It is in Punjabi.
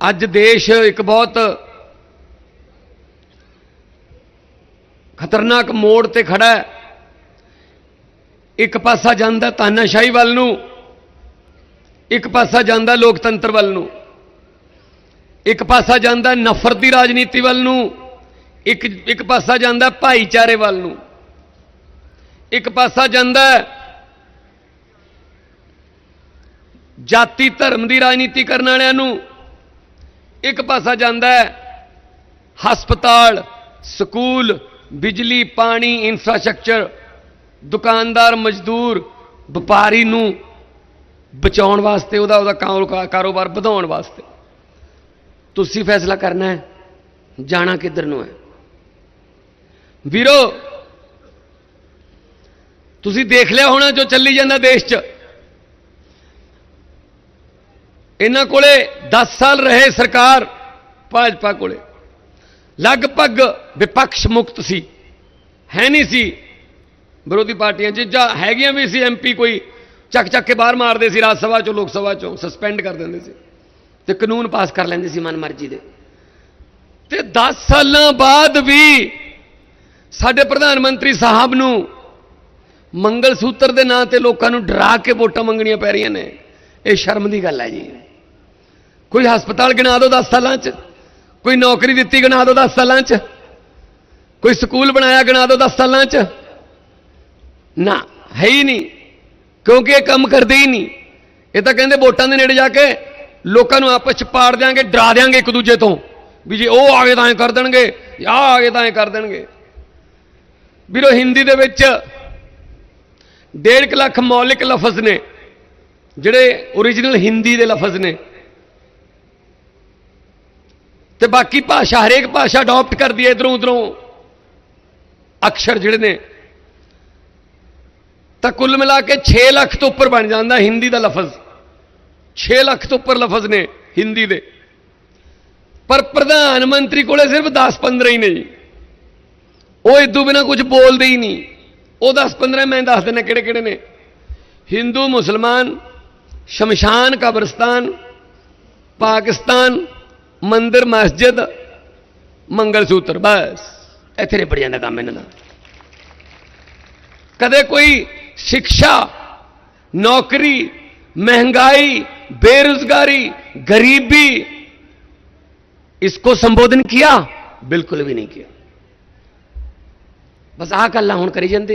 ਅੱਜ ਦੇਸ਼ ਇੱਕ ਬਹੁਤ ਖਤਰਨਾਕ ਮੋੜ ਤੇ ਖੜਾ ਹੈ। ਇੱਕ ਪਾਸਾ ਜਾਂਦਾ ਤਾਨਾਸ਼ਾਹੀ ਵੱਲ ਨੂੰ, ਇੱਕ ਪਾਸਾ ਜਾਂਦਾ ਲੋਕਤੰਤਰ ਵੱਲ ਨੂੰ, ਇੱਕ ਪਾਸਾ ਜਾਂਦਾ ਨਫ਼ਰਤ ਦੀ ਰਾਜਨੀਤੀ ਵੱਲ ਨੂੰ, ਇੱਕ ਇੱਕ ਪਾਸਾ ਜਾਂਦਾ ਭਾਈਚਾਰੇ ਵੱਲ ਨੂੰ, ਇੱਕ ਪਾਸਾ ਜਾਂਦਾ ਜਾਤੀ ਧਰਮ ਦੀ ਰਾਜਨੀਤੀ ਕਰਨ ਵਾਲਿਆਂ ਨੂੰ ਇੱਕ ਪਾਸਾ ਜਾਂਦਾ ਹੈ। ਹਸਪਤਾਲ, ਸਕੂਲ, ਬਿਜਲੀ, ਪਾਣੀ ਇਨਫਰਾਸਟ੍ਰਕਚਰ ਦੁਕਾਨਦਾਰ, ਮਜ਼ਦੂਰ, ਵਪਾਰੀ ਨੂੰ ਬਚਾਉਣ ਵਾਸਤੇ ਉਹਦਾ ਉਹਦਾ ਕਾਰੋ- ਕਾਰੋਬਾਰ ਵਧਾਉਣ ਵਾਸਤੇ। ਤੁਸੀਂ ਫੈਸਲਾ ਕਰਨਾ ਹੈ, ਜਾਣਾ ਕਿੱਧਰ ਨੂੰ ਹੈ। ਵੀਰੋ, ਤੁਸੀਂ ਦੇਖ ਲਿਆ ਹੋਣਾ ਜੋ ਚੱਲੀ ਜਾਂਦਾ ਦੇਸ਼ 'ਚ। ਇਹਨਾਂ ਕੋਲੇ 10 ਸਾਲ ਰਹੇ ਸਰਕਾਰ, ਭਾਜਪਾ ਕੋਲੇ। ਲਗਭਗ ਵਿਪਕਸ਼ ਮੁਕਤ ਸੀ। ਹੈ ਨਹੀਂ ਸੀ। ਵਿਰੋਧੀ ਪਾਰਟੀਆਂ 'ਚ ਜਾਂ ਹੈਗੀਆਂ ਵੀ ਸੀ ਐਮਪੀ ਕੋਈ ਚੱਕ ਚੱਕ ਕੇ ਬਾਹਰ ਮਾਰਦੇ ਸੀ, ਰਾਜ ਸਭਾ 'ਚੋਂ, ਲੋਕ ਸਭਾ 'ਚੋਂ ਸਸਪੈਂਡ ਕਰ ਦਿੰਦੇ ਸੀ। ਤੇ ਕਾਨੂੰਨ ਪਾਸ ਕਰ ਲੈਂਦੇ ਸੀ ਮਨਮਰਜ਼ੀ ਦੇ। ਤੇ 10 ਸਾਲਾਂ ਬਾਅਦ ਵੀ ਸਾਡੇ ਪ੍ਰਧਾਨ ਮੰਤਰੀ ਸਾਹਿਬ ਨੂੰ ਮੰਗਲ ਸੂਤਰ ਦੇ ਨਾਂ ਤੇ ਲੋਕਾਂ ਨੂੰ ਡਰਾ ਕੇ ਵੋਟਾਂ ਮੰਗਣੀਆਂ ਪੈ ਰਹੀਆਂ ਨੇ। ਇਹ ਸ਼ਰਮ ਦੀ ਗੱਲ ਹੈ ਜੀ। ਕੋਈ ਹਸਪਤਾਲ ਗਿਣਾ ਦਿਓ 10 ਸਾਲਾਂ 'ਚ? ਕੋਈ ਨੌਕਰੀ ਦਿੱਤੀ ਗਿਣਾ ਦਿਓ 10 ਸਾਲਾਂ 'ਚ? ਕੋਈ ਸਕੂਲ ਬਣਾਇਆ ਗਿਣਾ ਦਿਓ 10 ਸਾਲਾਂ 'ਚ? ਨਾ, ਹੈ ਹੀ ਨਹੀਂ। ਕਿਉਂਕਿ ਇਹ ਕੰਮ ਕਰਦੇ ਹੀ ਨਹੀਂ। ਇਹ ਤਾਂ ਕਹਿੰਦੇ ਵੋਟਾਂ ਦੇ ਨੇੜੇ ਜਾ ਕੇ ਲੋਕਾਂ ਨੂੰ ਆਪਸ 'ਚ ਪਾੜ ਦਿਆਂਗੇ, ਡਰਾ ਦਿਆਂਗੇ ਇੱਕ ਦੂਜੇ ਤੋਂ। ਵੀ ਜੇ ਉਹ ਆ ਗਏ ਤਾਂ ਐ ਕਰ ਦੇਣਗੇ ਆ ਆ ਗਏ ਤਾਂ ਐ ਕਰ ਦੇਣਗੇ। ਵੀਰੋ, ਹਿੰਦੀ ਦੇ ਵਿੱਚ ਡੇਢ ਕੁ ਲੱਖ ਮੌਲਿਕ ਲਫ਼ਜ਼ ਨੇ, ਜਿਹੜੇ origignal ਹਿੰਦੀ ਦੇ ਲਫ਼ਜ਼ ਨੇ। ਤੇ ਬਾਕੀ ਭਾਸ਼ਾ ਹਰੇਕ ਭਾਸ਼ਾ ਅਡਾਪਟ ਕਰਦੀ ਹੈ ਇਧਰੋਂ ਉਧਰੋਂ। ਅਕਸ਼ਰ ਜਿਹੜੇ ਨੇ, ਤਾਂ ਕੁੱਲ ਮਿਲਾ ਕੇ 6 ਲੱਖ ਤੋਂ ਉੱਪਰ ਬਣ ਜਾਂਦਾ ਹਿੰਦੀ ਦਾ ਲਫ਼ਜ਼। 6 ਲੱਖ ਤੋਂ ਉੱਪਰ ਲਫ਼ਜ਼ ਨੇ ਹਿੰਦੀ ਦੇ। ਪਰ ਪ੍ਰਧਾਨ ਮੰਤਰੀ ਕੋਲੇ ਸਿਰਫ 10-15 ਹੀ ਨੇ ਜੀ। ਉਹ ਇਦੋਂ ਬਿਨਾ ਕੁਝ ਬੋਲਦੇ ਹੀ ਨਹੀਂ। ਉਹ 10-15 ਮੈਂ ਦੱਸ ਦਿੰਦਾ ਕਿਹੜੇ ਕਿਹੜੇ ਨੇ। ਹਿੰਦੂ, ਮੁਸਲਮਾਨ, ਸ਼ਮਸ਼ਾਨ, ਕਬਰਸਤਾਨ, ਪਾਕਿਸਤਾਨ मंदिर, मस्जिद, मंगलसूत्र, बस। इतने पड़ जाता काम इन्हों कदे कोई शिक्षा, नौकरी, महँगाई, बेरोजगारी, गरीबी, इसको संबोधन किया? बिल्कुल भी नहीं किया। बस आह गल हूँ करी जाती